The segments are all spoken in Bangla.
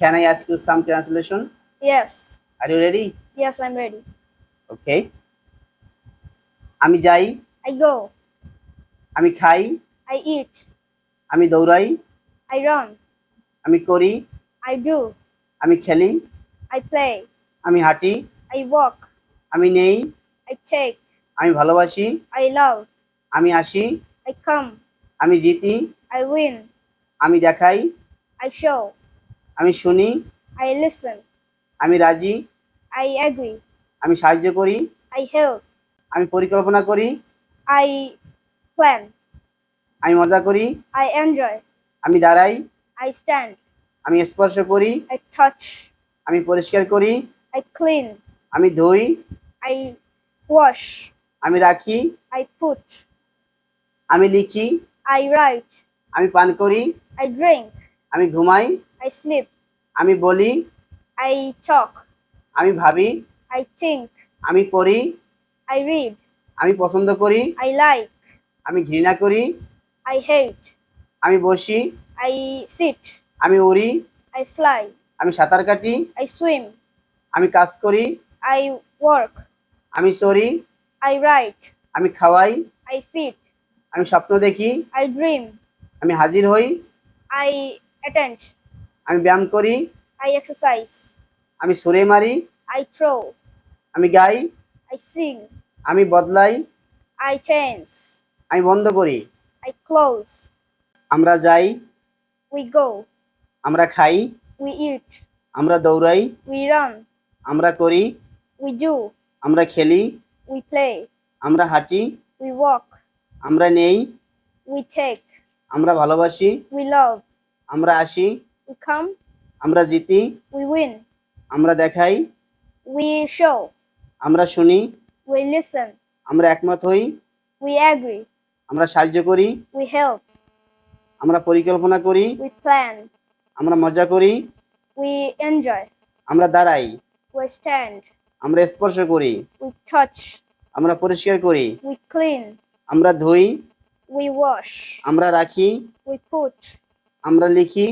Can I ask you some translation? Yes. Are you ready? Yes, I'm ready. Okay. আমি যাই I go. আমি খাই I eat. আমি দৌড়াই I run. আমি করি I do. আমি খেলি I play. আমি হাঁটি I walk. আমি নেই I take. আমি ভালোবাসি I love. আমি আসি I come. আমি জিতি I win. আমি দেখাই I show. আমি শুনি আই listen. আমি রাজি আই agree. আমি সাহায্য করি আই হেল্প আমি পরিকল্পনা করি I plan. আমি মজা করি আই এনজয় আমি দাঁড়াই আই স্ট্যান্ড আমি স্পর্শ করি আই touch. আমি পরিষ্কার করি আই ক্লিন আমি ধুই আই ওয়াশ আমি রাখি আই put. আমি লিখি আই রাইট আমি পান করি আই drink. আমি ঘুমাই আই স্লিপ আমি বলি আই চক আমি ভাবি আই think. আমি পড়ি আই read. আমি পছন্দ করি আই লাইক আমি ঘৃণা করি আই হেট আমি বসি আই sit. আমি উড়ি আই ফ্লাই আমি সাঁতার কাটি আই সুইম আমি কাজ করি আই work. আমি চড়ি আই রাইট আমি খাওয়াই আই ফিট আমি স্বপ্ন দেখি আই dream. আমি হাজির হই I অ্যাটেন্ড আমি ব্যায়াম করি। আই এক্সারসাইজ আমি সুরে মারি। আই থ্রো আমি গাই। আই সিং আমি বদলাই। আই চেঞ্জ আমি বন্ধ করি। আই ক্লোজ আমরা যাই। উই গো আমরা খাই। উই ইট আমরা দৌড়াই। উই রান আমরা করি। উই ডু আমরা খেলি। উই প্লে আমরা হাঁটি। উই ওয়াক আমরা নেই। উই টেক আমরা ভালোবাসি। উই লাভ আমরা আসি We come. আমরা জিতি We win. আমরা দেখাই We show. আমরা শুনি We listen. আমরা একমত হই We agree. আমরা সাহায্য করি We help. আমরা পরিকল্পনা করি We plan. আমরা মজা করি We enjoy. আমরা দাঁড়াই We stand. আমরা স্পর্শ করি We touch. আমরা পরিষ্কার করি We clean. আমরা ধুই We wash. আমরা রাখি We put. আমরা লিখি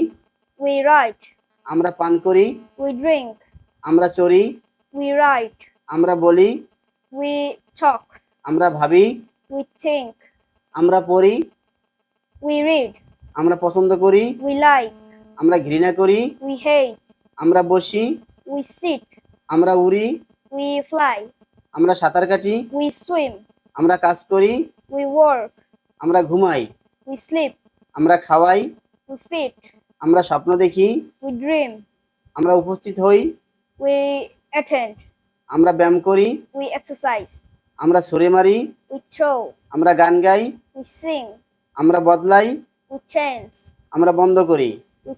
উই রাইট আমরা পান করি উই ড্রিঙ্ক আমরা চড়ি উই রাইট আমরা বলি উই talk. আমরা ভাবি উই think. আমরা পড়ি উই রিড আমরা পছন্দ করি উই like. আমরা ঘৃণা করি উই hate. আমরা বসি উই সিট আমরা উড়ি উই ফ্লাই আমরা সাঁতার কাটি উই সুইম আমরা কাজ করি উই ওয়ার্ক আমরা ঘুমাই উই স্লিপ আমরা খাওয়াই ফিট আমরা স্বপ্ন দেখি উই ড্রিম আমরা উপস্থিত হই উই অ্যাটেন্ড আমরা ব্যায়াম করি উই এক্সারসাইজ আমরা সরে মারি উই আমরা গান গাই উই আমরা বদলাই উই চেঞ্জ আমরা বন্ধ করি। উই